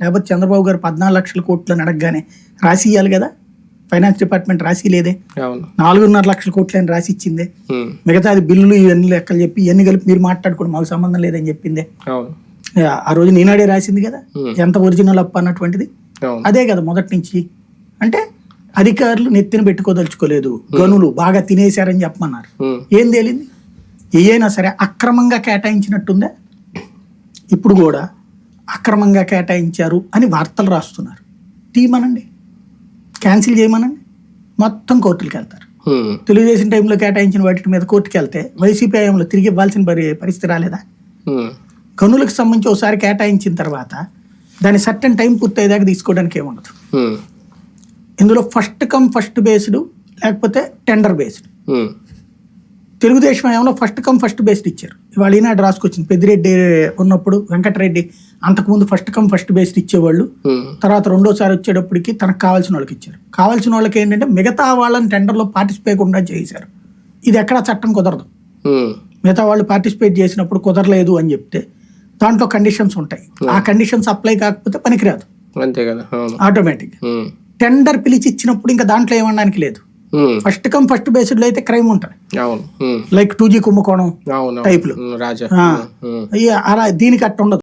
లేకపోతే చంద్రబాబు గారు పద్నాలుగు లక్షల కోట్లని అడగగానే రాసి ఇవ్వాలి కదా? ఫైనాన్స్ డిపార్ట్మెంట్ రాసి లేదే నాలుగున్నర లక్షల కోట్లని రాసి ఇచ్చిందే. ఉమ్, మిగతాది బిల్లులు ఇవన్నీ లెక్కలు చెప్పి ఇవన్నీ కలిపి మీరు మాట్లాడుకోండి మాకు సంబంధం లేదని చెప్పిందే. ఆ రోజు నీనాడే రాసింది కదా. ఎంత ఒరిజినల్ అప్ అన్నటువంటిది? అదే కదా మొదటి నుంచి. అంటే అధికారులు నెత్తిన పెట్టుకోదలుచుకోలేదు. గనులు బాగా తినేశారని చెప్పమన్నారు. ఏం తేలింది? ఏదైనా సరే అక్రమంగా కేటాయించినట్టుందా? ఇప్పుడు కూడా అక్రమంగా కేటాయించారు అని వార్తలు రాస్తున్నారు. తీయమనండి. క్యాన్సిల్ చేయమనండి. మొత్తం కోర్టులకు వెళ్తారు. తెలుగుదేశం టైంలో కేటాయించిన వాటి మీద కోర్టుకు వెళ్తే వైసీపీ హయాంలో తిరిగి ఇవ్వాల్సిన పరి- పరిస్థితి రాలేదా? గనులకు సంబంధించి ఒకసారి కేటాయించిన తర్వాత దాని సర్టన్ టైం పూర్తయ్యేదాకా తీసుకోవడానికి ఏముండదు. ఇందులో ఫస్ట్ కమ్ ఫస్ట్ బేస్డ్ లేకపోతే టెండర్ బేస్డ్. తెలుగుదేశం హయాంలో ఫస్ట్ కమ్ ఫస్ట్ బేస్డ్ ఇచ్చారు. ఇవాళ ఈనాడు రాసుకొచ్చింది. పెద్దిరెడ్డి ఉన్నప్పుడు వెంకటరెడ్డి అంతకుముందు ఫస్ట్ కమ్ ఫస్ట్ బేస్డ్ ఇచ్చేవాళ్ళు. ఉమ్, తర్వాత రెండోసారి వచ్చేటప్పటికి తనకు కావాల్సిన వాళ్ళకి ఇచ్చారు. కావాల్సిన వాళ్ళకి ఏంటంటే మిగతా వాళ్ళని టెండర్లో పార్టిసిపేట్ కూడా చేశారు. ఇది ఎక్కడ చట్టం కుదరదు. ఉమ్, మిగతా వాళ్ళు పార్టిసిపేట్ చేసినప్పుడు కుదరలేదు అని చెప్తే దాంట్లో కండిషన్స్ ఉంటాయి. ఆ కండిషన్స్ అప్లై కాకపోతే పనికిరాదు. అంతే కదా. ఆటోమేటిక్ టెండర్ పిలిచి ఇచ్చినప్పుడు ఇంకా దాంట్లో ఏమనడానికి లేదు. ఫస్ట్ కమ్ ఫస్ట్ బేస్డ్లో అయితే క్రైమ్ ఉంటుంది. లైక్ టూ జీ కుంభకోణం టైప్లు. ఉమ్, రాజా. అలా దీనికి అట్ట ఉండదు